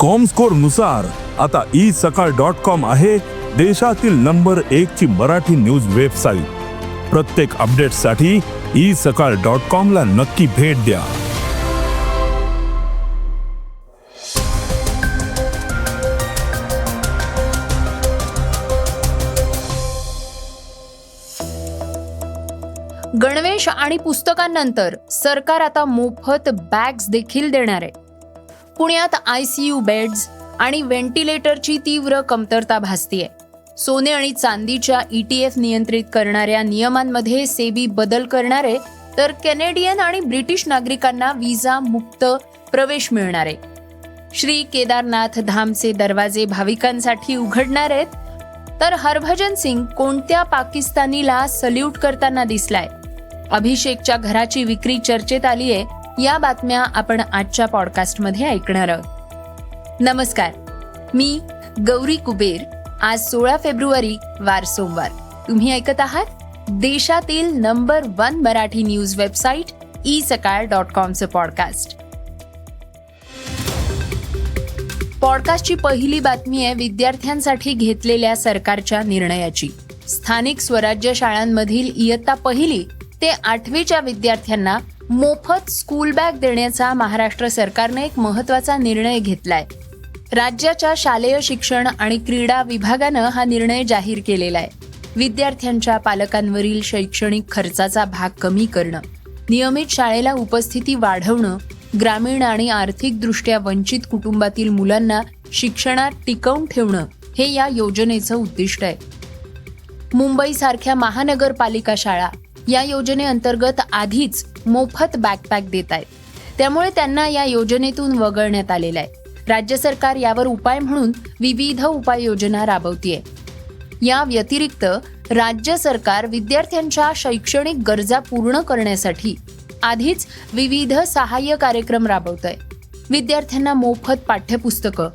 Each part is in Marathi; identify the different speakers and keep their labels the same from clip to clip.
Speaker 1: कॉमस्कोरनुसार आता ई सकाळ डॉट कॉम आहे देशातील नंबर एक ची मराठी न्यूज वेबसाईट प्रत्येक अपडेटसाठी ई सकाळ डॉट कॉम ला नक्की भेट द्या.
Speaker 2: गणवेश आणि पुस्तकांनंतर सरकार आता मोफत बॅग्स देखील देणार आहे. पुण्यात आय सी यू बेड्स आणि व्हेंटिलेटरची तीव्र कमतरता भासतीये. सोने आणि चांदीच्या ईटीएफ नियंत्रित करणाऱ्या नियमांमध्ये सेबी बदल करणारे तर कॅनेडियन आणि ब्रिटिश नागरिकांना विजा मुक्त प्रवेश मिळणार आहे. श्री केदारनाथ धामचे दरवाजे भाविकांसाठी उघडणार आहेत. तर हरभजन सिंग कोणत्या पाकिस्तानीला सल्यूट करताना दिसलाय? अभिषेकच्या घराची विक्री चर्चेत आली आहे या बातम्या आपण आजच्या पॉडकास्टमध्ये ऐकणार आहोत. नमस्कार मी गौरी कुबेर. आज सोळा फेब्रुवारी वार सोमवार. तुम्ही ऐकत आहात देशातील number one Marathi news website E Sakal dot कॉमचं podcast. पॉडकास्टची पहिली बातमी आहे विद्यार्थ्यांसाठी घेतलेल्या सरकारच्या निर्णयाची. स्थानिक स्वराज्य शाळांमधील इयत्ता पहिली ते आठवीच्या विद्यार्थ्यांना मोफत स्कूल बॅग देण्याचा महाराष्ट्र सरकारने एक महत्त्वाचा निर्णय घेतलाय. राज्याच्या शालेय शिक्षण आणि क्रीडा विभागानं हा निर्णय जाहीर केलेला आहे. विद्यार्थ्यांच्या पालकांवरील शैक्षणिक खर्चाचा भाग कमी करणं नियमित शाळेला उपस्थिती वाढवणं ग्रामीण आणि आर्थिकदृष्ट्या वंचित कुटुंबातील मुलांना शिक्षणात टिकवून ठेवणं हे या योजनेचं उद्दिष्ट आहे. मुंबईसारख्या महानगरपालिका शाळा या योजनेअंतर्गत आधीच मोफत बॅकपॅक देत आहेत त्यामुळे त्यांना या योजनेतून वगळण्यात आलेलं आहे. राज्य सरकार यावर उपाय म्हणून विविध उपाययोजना राबवतीये. या व्यतिरिक्त राज्य सरकार विद्यार्थ्यांच्या शैक्षणिक गरजा पूर्ण करण्यासाठी आधीच विविध सहाय्य कार्यक्रम राबवत आहे विद्यार्थ्यांना मोफत पाठ्यपुस्तकं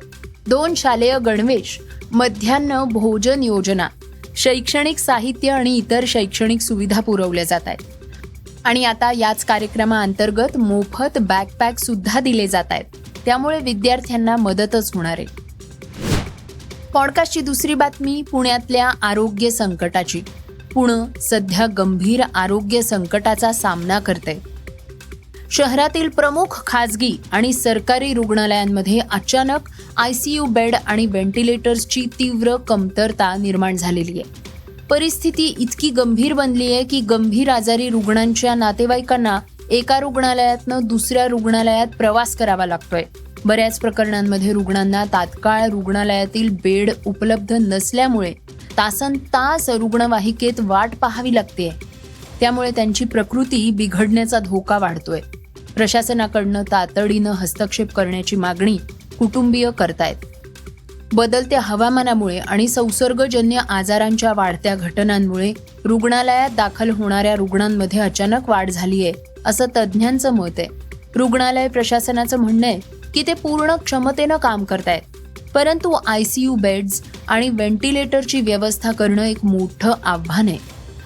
Speaker 2: दोन शालेय गणवेश मध्यान्ह भोजन योजना शैक्षणिक साहित्य आणि इतर शैक्षणिक सुविधा पुरवल्या जात आहेत. आणि आता याच कार्यक्रमाअंतर्गत मोफत बॅकपॅक सुद्धा दिले जात आहेत. त्यामुळे विद्यार्थ्यांना मदतच होणार आहे. पॉडकास्टची दुसरी बातमी पुण्यातल्या आरोग्य संकटाची. पुणे सध्या गंभीर आरोग्य संकटाचा सामना करते शहरातील प्रमुख खाजगी आणि सरकारी रुग्णालयांमध्ये अचानक आयसीयू बेड आणि व्हेंटिलेटर्सची तीव्र कमतरता निर्माण झालेली आहे. परिस्थिती इतकी गंभीर बनली आहे की गंभीर आजारी रुग्णांच्या नातेवाईकांना एका रुग्णालयातनं दुसऱ्या रुग्णालयात प्रवास करावा लागतोय. बऱ्याच प्रकरणांमध्ये रुग्णांना तात्काळ रुग्णालयातील बेड उपलब्ध नसल्यामुळे तासन तास रुग्णवाहिकेत वाट पाहावी लागते. त्यामुळे त्यांची प्रकृती बिघडण्याचा धोका वाढतोय. प्रशासनाकडनं तातडीनं हस्तक्षेप करण्याची मागणी कुटुंबीय करतायत. बदलत्या हवामानामुळे आणि संसर्गजन्य आजारांच्या वाढत्या घटनांमुळे रुग्णालयात दाखल होणाऱ्या रुग्णांमध्ये अचानक वाढ झाली आहे असं तज्ज्ञांचं मत आहे. रुग्णालय प्रशासनाचं म्हणणं आहे की ते पूर्ण क्षमतेनं काम करतायत. परंतु आयसीयू बेड्स आणि व्हेंटिलेटरची व्यवस्था करणं एक मोठं आव्हान आहे.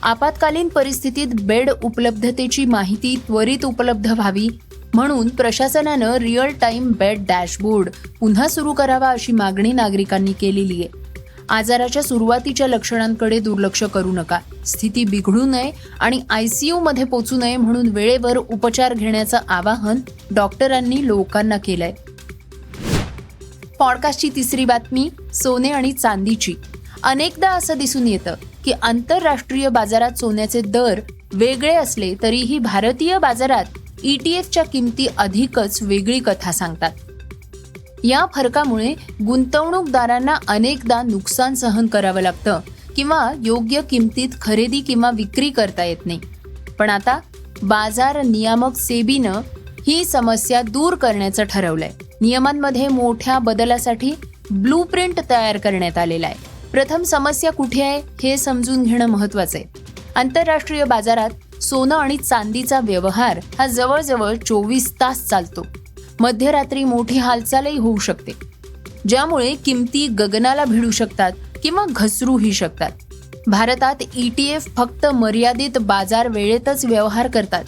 Speaker 2: आपत्कालीन परिस्थितीत बेड उपलब्धतेची माहिती त्वरित उपलब्ध व्हावी म्हणून प्रशासनानं रिअल टाइम बेड डॅशबोर्ड पुन्हा सुरू करावा अशी मागणी नागरिकांनी केलेली आहे. आजाराच्या सुरुवातीच्या लक्षणांकडे दुर्लक्ष करू नका. स्थिती बिघडू नये आणि आयसीयू मध्ये पोचू नये म्हणून वेळेवर उपचार घेण्याचं आवाहन डॉक्टरांनी लोकांना केलंय. पॉडकास्टची तिसरी बातमी सोने आणि चांदीची. अनेकदा असं दिसून येतं की आंतरराष्ट्रीय बाजारात सोन्याचे दर वेगळे असले तरीही भारतीय बाजारात ईटीएफच्या किमती अधिकच वेगळी कथा सांगतात. या फरकामुळे गुंतवणूकदारांना अनेकदा नुकसान सहन करावं लागतं किंवा योग्य किमतीत खरेदी किंवा विक्री करता येत नाही. पण आता बाजार नियामक सेबीनं ही समस्या दूर करण्याचं ठरवलंय. नियमांमध्ये मोठ्या बदलासाठी ब्लू प्रिंट तयार करण्यात आलेला आहे. प्रथम समस्या कुठे आहे हे समजून घेणं महत्वाचं आहे. आंतरराष्ट्रीय बाजारात सोनं आणि चांदीचा व्यवहार हा जवळजवळ चोवीस तास चालतो. मध्यरात्री मोठी हालचालही होऊ शकते. ज्यामुळे किमती गगनाला भिडू शकतात किंवा घसरूही शकतात. भारतात ईटीएफ फक्त मर्यादित बाजार वेळेतच व्यवहार करतात.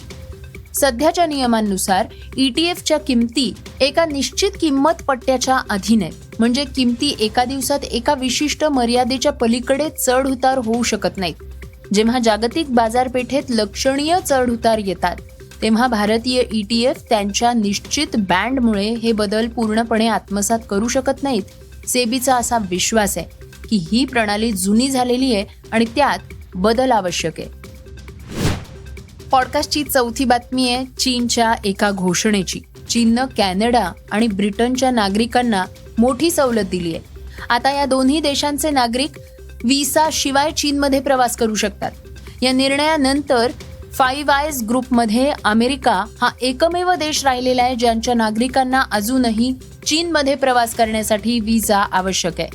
Speaker 2: सध्याच्या नियमांनुसार ईटीएफच्या किमती एका निश्चित किंमत पट्ट्याच्या अधीन आहेत म्हणजे किमती एका दिवसात एका विशिष्ट मर्यादेच्या पलीकडे चढ उतार होऊ शकत नाहीत. जेव्हा जागतिक बाजारपेठेत लक्षणीय चढउतार येतात तेव्हा भारतीय ईटीएफ त्यांच्या निश्चित बँडमुळे हे बदल पूर्णपणे आत्मसात करू शकत नाहीत. सेबीचा असा विश्वास आहे की ही प्रणाली जुनी झालेली आहे आणि त्यात बदल आवश्यक आहे. पॉडकास्टची चौथी बातमी आहे चीनच्या एका घोषणेची. चीननं कॅनडा आणि ब्रिटनच्या नागरिकांना मोठी सवलत दिली आहे. आता या दोन्ही देशांचे नागरिक विसा शिवाय चीनमध्ये प्रवास करू शकतात. या निर्णयानंतर फाईव्ह आयज ग्रुपमध्ये अमेरिका हा एकमेव देश राहिलेला आहे ज्यांच्या नागरिकांना अजूनही चीनमध्ये प्रवास करण्यासाठी व्हिसा आवश्यक आहे.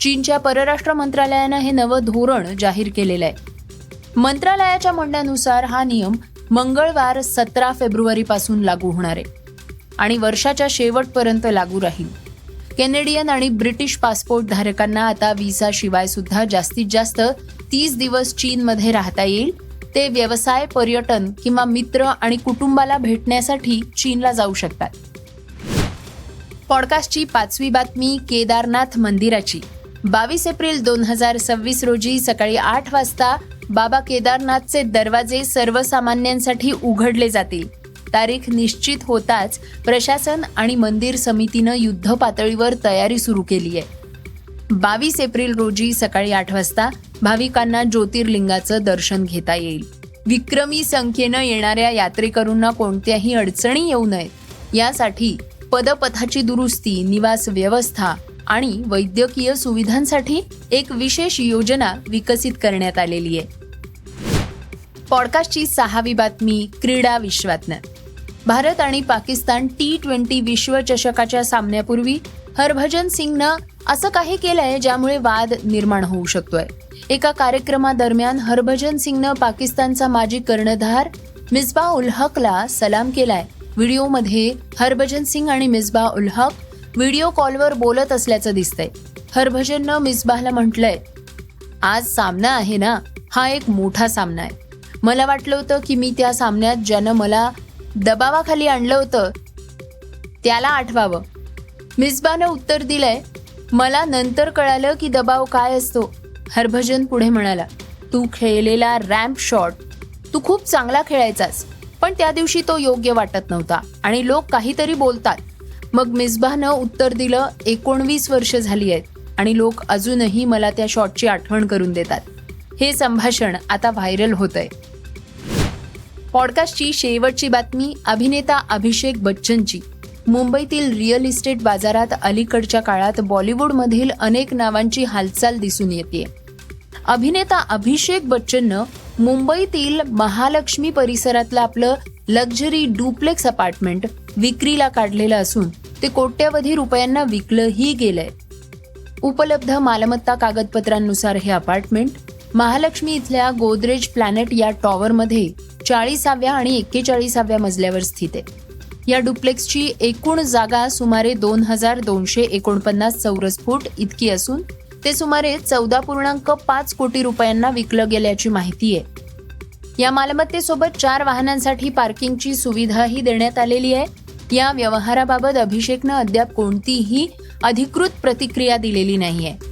Speaker 2: चीनच्या परराष्ट्र मंत्रालयानं हे नवं धोरण जाहीर केलेलं आहे. मंत्रालयाच्या म्हणण्यानुसार हा नियम मंगळवार सतरा फेब्रुवारीपासून लागू होणार आहे आणि वर्षाच्या शेवटपर्यंत लागू राहील. कॅनेडियन आणि ब्रिटिश पासपोर्ट धारकांना आता व्हिसा शिवाय सुद्धा जास्तीत जास्त तीस दिवस चीनमध्ये राहता येईल. ते व्यवसाय पर्यटन किंवा मित्र आणि कुटुंबाला भेटण्यासाठी चीनला जाऊ शकतात. पॉडकास्टची पाचवी बातमी केदारनाथ मंदिराची. बावीस एप्रिल दोन हजार सव्वीस रोजी सकाळी आठ वाजता बाबा केदारनाथचे दरवाजे सर्वसामान्यांसाठी उघडले जातील. तारीख निश्चित होताच प्रशासन आणि मंदिर समितीनं युद्ध पातळीवर तयारी सुरू केली आहे. बावीस एप्रिल रोजी सकाळी आठ वाजता भाविकांना ज्योतिर्लिंगाचं दर्शन घेता येईल. विक्रमी संख्येनं येणाऱ्या यात्रेकरूंना कोणत्याही अडचणी येऊ नयेत. यासाठी पदपथाची दुरुस्ती निवास व्यवस्था आणि वैद्यकीय सुविधांसाठी एक विशेष योजना विकसित करण्यात आलेली आहे. पॉडकास्टची सहावी बातमी क्रीडा विश्वातनं. भारत आणि पाकिस्तान टी ट्वेंटी विश्वचषकाच्या सामन्यापूर्वी हरभजन सिंगनं असं काही केलंय ज्यामुळे वाद निर्माण होऊ शकतोय. एका कार्यक्रमादरम्यान हरभजन सिंगनं पाकिस्तानचा माजी कर्णधार मिसबा उल हकला सलाम केलाय. व्हिडिओमध्ये हरभजन सिंग आणि मिसबा उल हक व्हिडिओ कॉलवर बोलत असल्याचं दिसतंय. हरभजननं मिसबाहला म्हटलंय आज सामना आहे ना हा एक मोठा सामना आहे. मला वाटलं होतं की मी त्या सामन्यात ज्यानं मला दबावाखाली आणलं होतं. त्याला आठवावं. मिसबानं उत्तर दिलंय मला नंतर कळालं की दबाव काय असतो. हरभजन पुढे म्हणाला तू खेळलेला रॅम्प शॉट. तू खूप चांगला खेळायचास पण त्या दिवशी तो योग्य वाटत नव्हता आणि लोक काहीतरी बोलतात. मग मिसबानं उत्तर दिलं एकोणवीस वर्ष झाली आहेत आणि लोक अजूनही मला त्या शॉटची आठवण करून देतात. हे संभाषण आता व्हायरल होतंय. पॉडकास्टची शेवटची बातमी अभिनेता अभिषेक बच्चनची. मुंबईतील रिअल इस्टेट बाजारात अलीकडच्या काळात बॉलिवूडमधील अनेक नावांची हालचाल दिसून येते. अभिनेता अभिषेक बच्चननं मुंबईतील महालक्ष्मी परिसरातलं आपलं लक्झरी डुप्लेक्स अपार्टमेंट विक्रीला काढलेलं असून ते कोट्यवधी रुपयांना विकलंही गेलंय. उपलब्ध मालमत्ता कागदपत्रांनुसार हे अपार्टमेंट महालक्ष्मी इथल्या गोदरेज प्लॅनेट या टॉवरमध्ये चाळीसाव्या आणि एक्केचाळीसाव्या मजल्यावर स्थित आहे. या डुप्लेक्सची एकूण जागा सुमारे दोन हजार दोनशे एकोणपन्नास चौरस फूट इतकी असून ते सुमारे चौदा पूर्णांक पाच कोटी रुपयांना विकलं गेल्याची माहिती आहे. या मालमत्तेसोबत चार वाहनांसाठी पार्किंगची सुविधाही देण्यात आलेली आहे. या व्यवहाराबाबत अभिषेकनं अद्याप कोणतीही अधिकृत प्रतिक्रिया दिलेली नाहीये.